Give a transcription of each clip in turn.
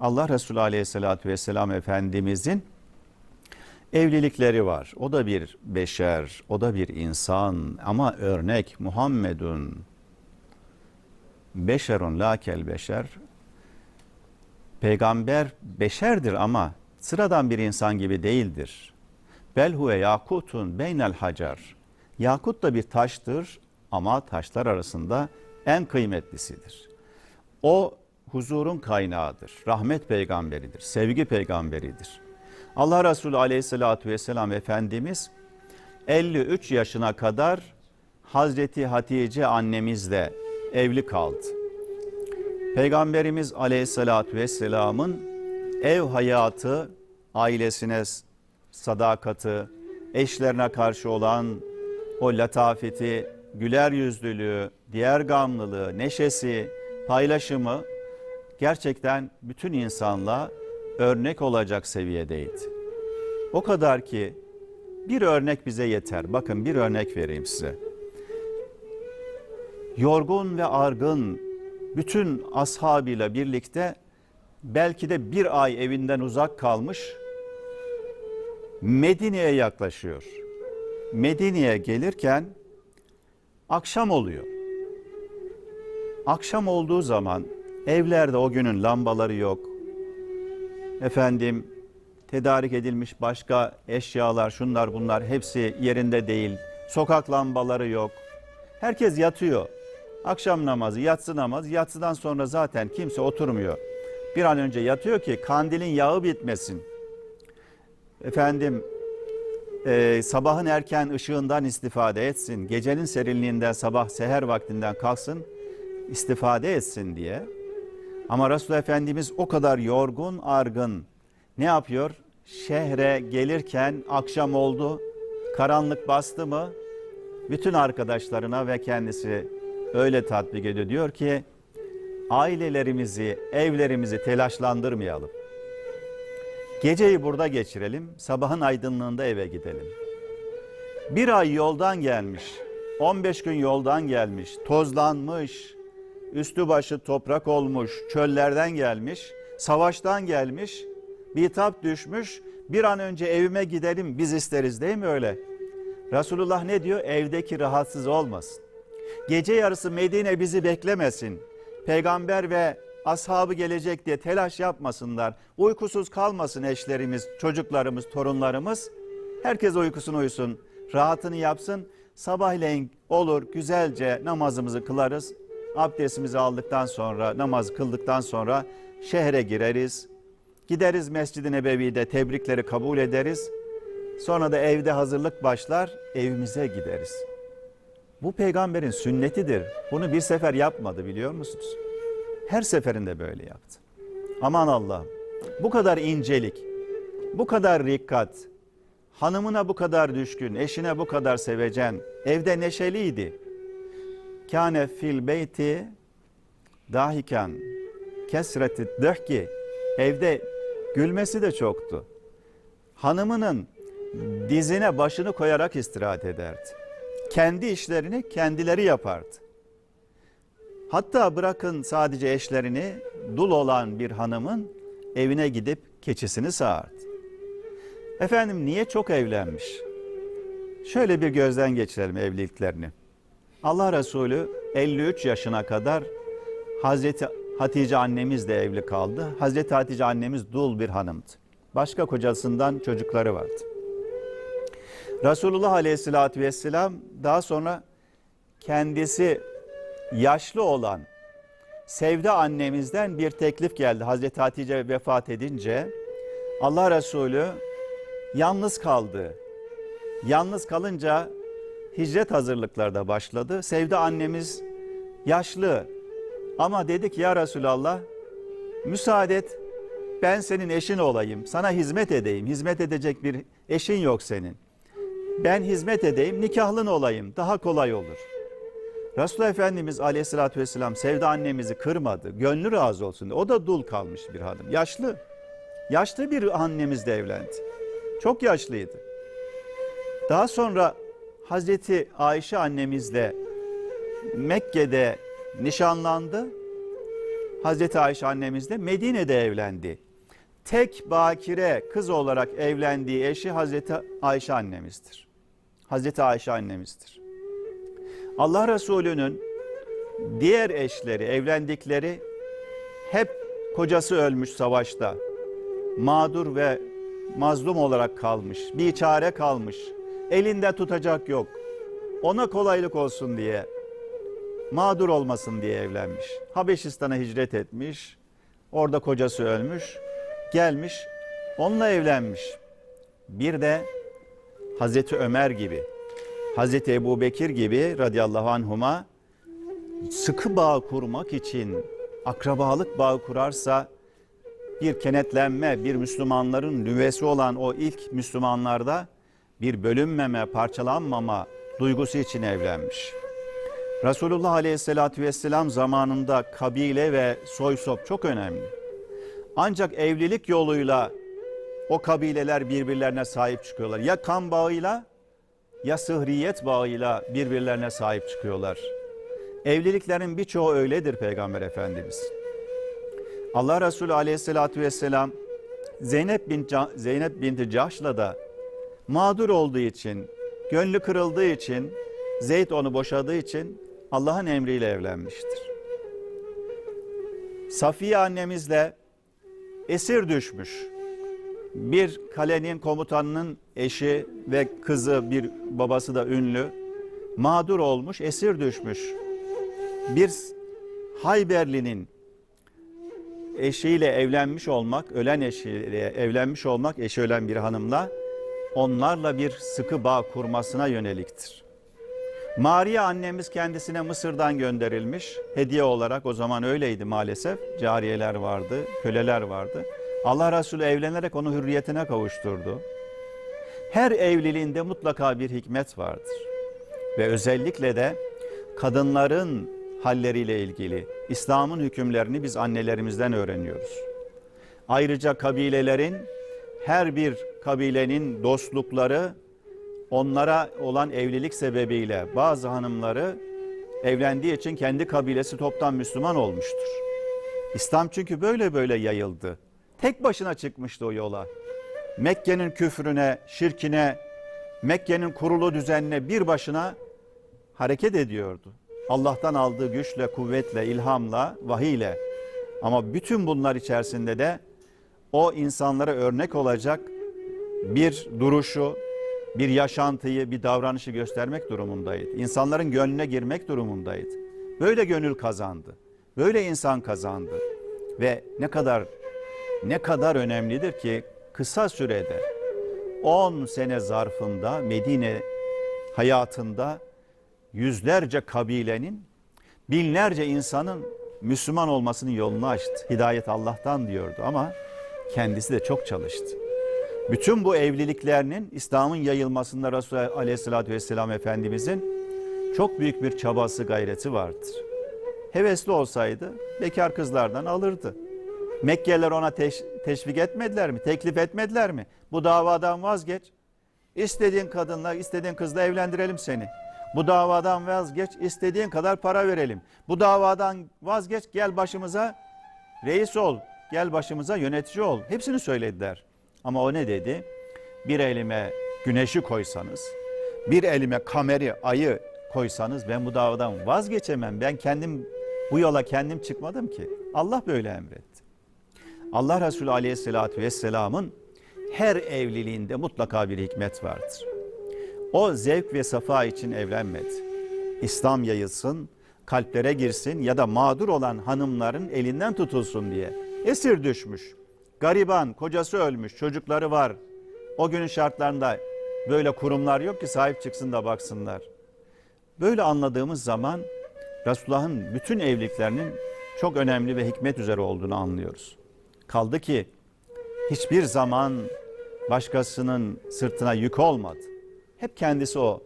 Allah Resulü Aleyhisselatü Vesselam Efendimizin evlilikleri var. O da bir beşer, o da bir insan ama örnek Muhammedun beşerun lakel beşer. Peygamber beşerdir ama sıradan bir insan gibi değildir. Bel huve yakutun beynel hacar. Yakut da bir taştır ama taşlar arasında en kıymetlisidir. O huzurun kaynağıdır. Rahmet peygamberidir. Sevgi peygamberidir. Allah Resulü aleyhissalatü vesselam Efendimiz 53 yaşına kadar Hazreti Hatice annemizle evli kaldı. Peygamberimiz aleyhissalatü vesselamın ev hayatı, ailesine sadakati, eşlerine karşı olan o latafeti, güler yüzlülüğü, diğer gamlılığı, neşesi, paylaşımı gerçekten bütün insanlığa örnek olacak seviyedeydi. O kadar ki bir örnek bize yeter. Bakın bir örnek vereyim size. Yorgun ve argın bütün ashabıyla birlikte belki de bir ay evinden uzak kalmış Medine'ye yaklaşıyor. Medine'ye gelirken akşam oluyor. Akşam olduğu zaman evlerde o günün lambaları yok. Efendim tedarik edilmiş başka eşyalar, şunlar bunlar hepsi yerinde değil. Sokak lambaları yok. Herkes yatıyor. Akşam namazı, yatsı namazı, yatsıdan sonra zaten kimse oturmuyor. Bir an önce yatıyor ki kandilin yağı bitmesin. Efendim e, sabahın erken ışığından istifade etsin. Gecenin serinliğinden sabah seher vaktinden kalksın istifade etsin diye. Ama Resulullah Efendimiz o kadar yorgun, argın. Ne yapıyor? Şehre gelirken akşam oldu, karanlık bastı mı? Bütün arkadaşlarına ve kendisi öyle tatbik ediyor. Diyor ki ailelerimizi, evlerimizi telaşlandırmayalım. Geceyi burada geçirelim, sabahın aydınlığında eve gidelim. Bir ay yoldan gelmiş, 15 gün yoldan gelmiş, tozlanmış, üstü başı toprak olmuş, çöllerden gelmiş, savaştan gelmiş, bitap düşmüş, bir an önce evime gidelim biz isteriz değil mi öyle? Resulullah ne diyor? Evdeki rahatsız olmasın. Gece yarısı Medine bizi beklemesin. Peygamber ve ashabı gelecek diye telaş yapmasınlar. Uykusuz kalmasın eşlerimiz, çocuklarımız, torunlarımız. Herkes uykusunu uyusun, rahatını yapsın. Sabahleyin olur güzelce namazımızı kılarız. Abdestimizi aldıktan sonra, namaz kıldıktan sonra şehre gireriz. Gideriz Mescid-i Nebevi'de tebrikleri kabul ederiz. Sonra da evde hazırlık başlar, evimize gideriz. Bu peygamberin sünnetidir. Bunu bir sefer yapmadı biliyor musunuz? Her seferinde böyle yaptı. Aman Allah'ım bu kadar incelik, bu kadar rikkat, hanımına bu kadar düşkün, eşine bu kadar sevecen, evde neşeliydi. Kâne fil beyti dahiken kesreti döhki evde gülmesi de çoktu. Hanımının dizine başını koyarak istirahat ederdi. Kendi işlerini kendileri yapardı. Hatta bırakın sadece eşlerini dul olan bir hanımın evine gidip keçisini sağardı. Efendim niye çok evlenmiş? Şöyle bir gözden geçirelim evliliklerini. Allah Resulü 53 yaşına kadar Hazreti Hatice annemizle evli kaldı. Hazreti Hatice annemiz dul bir hanımdı. Başka kocasından çocukları vardı. Resulullah Aleyhisselatü Vesselam daha sonra kendisi yaşlı olan Sevde annemizden bir teklif geldi. Hazreti Hatice vefat edince Allah Resulü yalnız kaldı. Yalnız kalınca hicret hazırlıkları da başladı. Sevde annemiz yaşlı ama dedik ya Resulallah müsaade et ben senin eşin olayım. Sana hizmet edeyim. Hizmet edecek bir eşin yok senin. Ben hizmet edeyim, nikahlın olayım. Daha kolay olur. Resulullah Efendimiz aleyhissalatü vesselam Sevda annemizi kırmadı. Gönlü razı olsun. O da dul kalmış bir hanım. Yaşlı. Yaşlı bir annemizle evlendi. Çok yaşlıydı. Daha sonra Hazreti Ayşe annemizle Mekke'de nişanlandı. Hazreti Ayşe annemiz de Medine'de evlendi. Tek bakire kız olarak evlendiği eşi Hazreti Ayşe annemizdir. Hazreti Ayşe annemizdir. Allah Resulü'nün diğer eşleri, evlendikleri hep kocası ölmüş savaşta. Mağdur ve mazlum olarak kalmış. Bir çare kalmış. Elinde tutacak yok. Ona kolaylık olsun diye, mağdur olmasın diye evlenmiş. Habeşistan'a hicret etmiş. Orada kocası ölmüş. Gelmiş, onunla evlenmiş. Bir de Hazreti Ömer gibi, Hazreti Ebu Bekir gibi radıyallahu anhuma sıkı bağ kurmak için akrabalık bağı kurarsa bir kenetlenme, bir Müslümanların nüvesi olan o ilk Müslümanlarda bir bölünmeme, parçalanmama duygusu için evlenmiş. Resulullah Aleyhisselatü Vesselam zamanında kabile ve soy sop çok önemli. Ancak evlilik yoluyla o kabileler birbirlerine sahip çıkıyorlar. Ya kan bağıyla ya sıhriyet bağıyla birbirlerine sahip çıkıyorlar. Evliliklerin birçoğu öyledir Peygamber Efendimiz. Allah Resulü Aleyhisselatü Vesselam Zeynep bin Zeynep binti Cahş'la da mağdur olduğu için, gönlü kırıldığı için, Zeyd onu boşadığı için Allah'ın emriyle evlenmiştir. Safiye annemizle esir düşmüş. Bir kalenin komutanının eşi ve kızı, bir babası da ünlü, mağdur olmuş, esir düşmüş. Bir Hayberli'nin eşiyle evlenmiş olmak, ölen eşiyle evlenmiş olmak, eşi ölen bir hanımla onlarla bir sıkı bağ kurmasına yöneliktir. Maria annemiz kendisine Mısır'dan gönderilmiş hediye olarak o zaman öyleydi maalesef. Cariyeler vardı, köleler vardı. Allah Resulü evlenerek onu hürriyetine kavuşturdu. Her evliliğinde mutlaka bir hikmet vardır. Ve özellikle de kadınların halleriyle ilgili İslam'ın hükümlerini biz annelerimizden öğreniyoruz. Ayrıca kabilelerin her bir kabilenin dostlukları onlara olan evlilik sebebiyle bazı hanımları evlendiği için kendi kabilesi toptan Müslüman olmuştur. İslam çünkü böyle böyle yayıldı. Tek başına çıkmıştı o yola. Mekke'nin küfrüne, şirkine, Mekke'nin kurulu düzenine bir başına hareket ediyordu. Allah'tan aldığı güçle, kuvvetle, ilhamla, vahiyle. Ama bütün bunlar içerisinde de o insanlara örnek olacak bir duruşu, bir yaşantıyı, bir davranışı göstermek durumundaydı. İnsanların gönlüne girmek durumundaydı. Böyle gönül kazandı. Böyle insan kazandı. Ve ne kadar ne kadar önemlidir ki kısa sürede 10 sene zarfında Medine hayatında yüzlerce kabilenin, binlerce insanın Müslüman olmasının yolunu açtı. Hidayet Allah'tan diyordu ama kendisi de çok çalıştı. Bütün bu evliliklerinin İslam'ın yayılmasında Resulullah Aleyhisselatü Vesselam Efendimizin çok büyük bir çabası, gayreti vardır. Hevesli olsaydı bekar kızlardan alırdı. Mekkeliler ona teş, teşvik etmediler mi? Teklif etmediler mi? Bu davadan vazgeç. İstediğin kadınla, istediğin kızla evlendirelim seni. Bu davadan vazgeç, istediğin kadar para verelim. Bu davadan vazgeç, gel başımıza reis ol, gel başımıza yönetici ol. Hepsini söylediler. Ama o ne dedi? Bir elime güneşi koysanız, bir elime kameri, ayı koysanız ben bu davadan vazgeçemem. Ben kendim bu yola kendim çıkmadım ki. Allah böyle emretti. Allah Resulü Aleyhisselatü Vesselam'ın her evliliğinde mutlaka bir hikmet vardır. O zevk ve safa için evlenmedi. İslam yayılsın, kalplere girsin ya da mağdur olan hanımların elinden tutulsun diye. Esir düşmüş, gariban, kocası ölmüş, çocukları var. O günün şartlarında böyle kurumlar yok ki sahip çıksın da baksınlar. Böyle anladığımız zaman Resulullah'ın bütün evliliklerinin çok önemli ve hikmet üzere olduğunu anlıyoruz. Kaldı ki hiçbir zaman başkasının sırtına yük olmadı. Hep kendisi o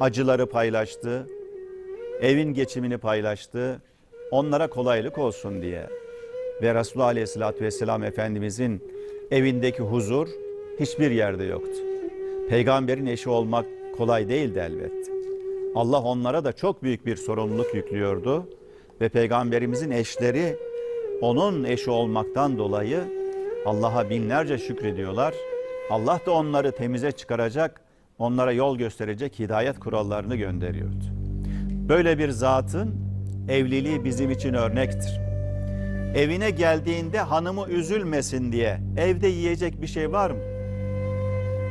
acıları paylaştı, evin geçimini paylaştı, onlara kolaylık olsun diye. Ve Resulullah Aleyhisselatü Vesselam Efendimizin evindeki huzur hiçbir yerde yoktu. Peygamberin eşi olmak kolay değildi elbette. Allah onlara da çok büyük bir sorumluluk yüklüyordu ve peygamberimizin eşleri onun eşi olmaktan dolayı Allah'a binlerce şükrediyorlar. Allah da onları temize çıkaracak, onlara yol gösterecek hidayet kurallarını gönderiyordu. Böyle bir zatın evliliği bizim için örnektir. Evine geldiğinde hanımı üzülmesin diye evde yiyecek bir şey var mı?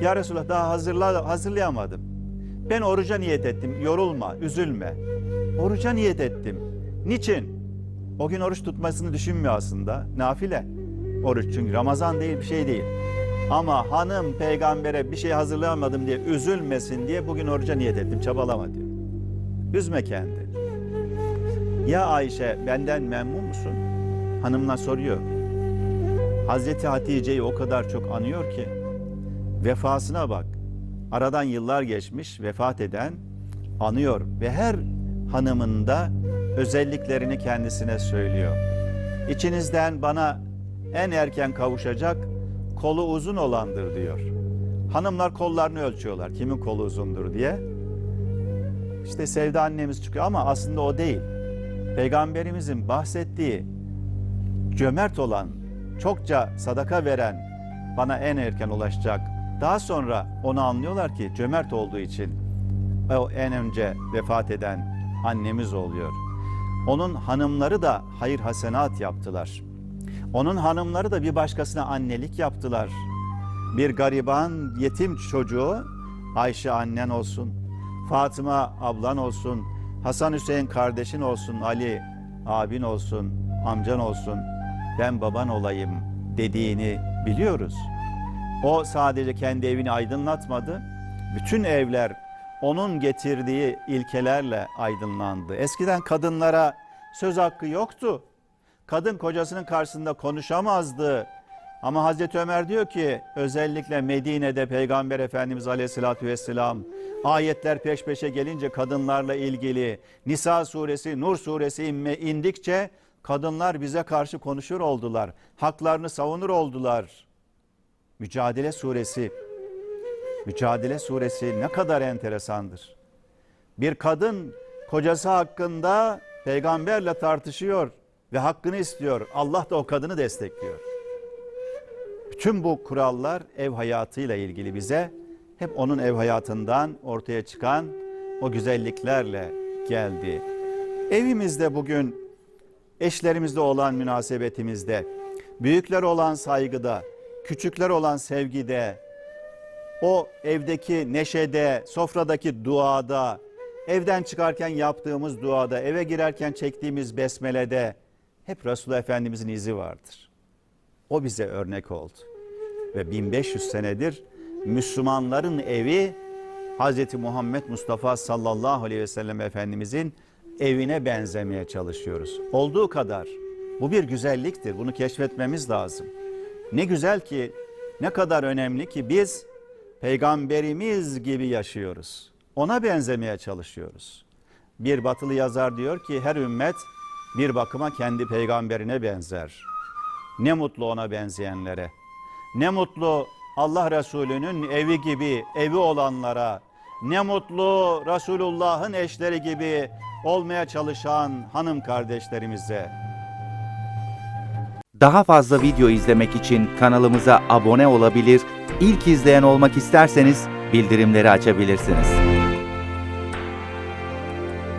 Ya Resulallah daha hazırla, hazırlayamadım. Ben oruca niyet ettim. Yorulma, üzülme. Oruca niyet ettim. Niçin? O gün oruç tutmasını düşünmüyor aslında. Nafile. Oruç çünkü Ramazan değil bir şey değil. Ama hanım peygambere bir şey hazırlayamadım diye üzülmesin diye bugün oruca niyet ettim. Çabalama diyor. Üzme kendini. Ya Ayşe benden memnun musun? Hanımına soruyor. Hazreti Hatice'yi o kadar çok anıyor ki vefasına bak. Aradan yıllar geçmiş vefat eden anıyor ve her hanımında özelliklerini kendisine söylüyor. İçinizden bana en erken kavuşacak kolu uzun olandır diyor. Hanımlar kollarını ölçüyorlar kimin kolu uzundur diye. İşte Sevda annemiz çıkıyor ama aslında o değil. Peygamberimizin bahsettiği cömert olan, çokça sadaka veren bana en erken ulaşacak. Daha sonra onu anlıyorlar ki cömert olduğu için o en önce vefat eden annemiz oluyor. Onun hanımları da hayır hasenat yaptılar. Onun hanımları da bir başkasına annelik yaptılar. Bir gariban yetim çocuğu Ayşe annen olsun, Fatıma ablan olsun, Hasan Hüseyin kardeşin olsun, Ali abin olsun, amcan olsun, ben baban olayım dediğini biliyoruz. O sadece kendi evini aydınlatmadı. Bütün evler onun getirdiği ilkelerle aydınlandı. Eskiden kadınlara söz hakkı yoktu. Kadın kocasının karşısında konuşamazdı. Ama Hazreti Ömer diyor ki özellikle Medine'de Peygamber Efendimiz Aleyhisselatü Vesselam ayetler peş peşe gelince kadınlarla ilgili Nisa suresi, Nur suresi indikçe kadınlar bize karşı konuşur oldular. Haklarını savunur oldular. Mücadele suresi Mücadele suresi ne kadar enteresandır. Bir kadın kocası hakkında peygamberle tartışıyor ve hakkını istiyor. Allah da o kadını destekliyor. Bütün bu kurallar ev hayatıyla ilgili bize hep onun ev hayatından ortaya çıkan o güzelliklerle geldi. Evimizde bugün eşlerimizle olan münasebetimizde, büyükler olan saygıda, küçükler olan sevgide, o evdeki neşede, sofradaki duada, evden çıkarken yaptığımız duada, eve girerken çektiğimiz besmelede hep Resulullah Efendimizin izi vardır. O bize örnek oldu. Ve 1500 senedir Müslümanların evi Hz. Muhammed Mustafa sallallahu aleyhi ve sellem Efendimizin evine benzemeye çalışıyoruz. Olduğu kadar. Bu bir güzelliktir. Bunu keşfetmemiz lazım. Ne güzel ki, ne kadar önemli ki biz peygamberimiz gibi yaşıyoruz. Ona benzemeye çalışıyoruz. Bir batılı yazar diyor ki her ümmet bir bakıma kendi peygamberine benzer. Ne mutlu ona benzeyenlere. Ne mutlu Allah Resulü'nün evi gibi evi olanlara. Ne mutlu Resulullah'ın eşleri gibi olmaya çalışan hanım kardeşlerimize. Daha fazla video izlemek için kanalımıza abone olabilir, ilk izleyen olmak isterseniz bildirimleri açabilirsiniz.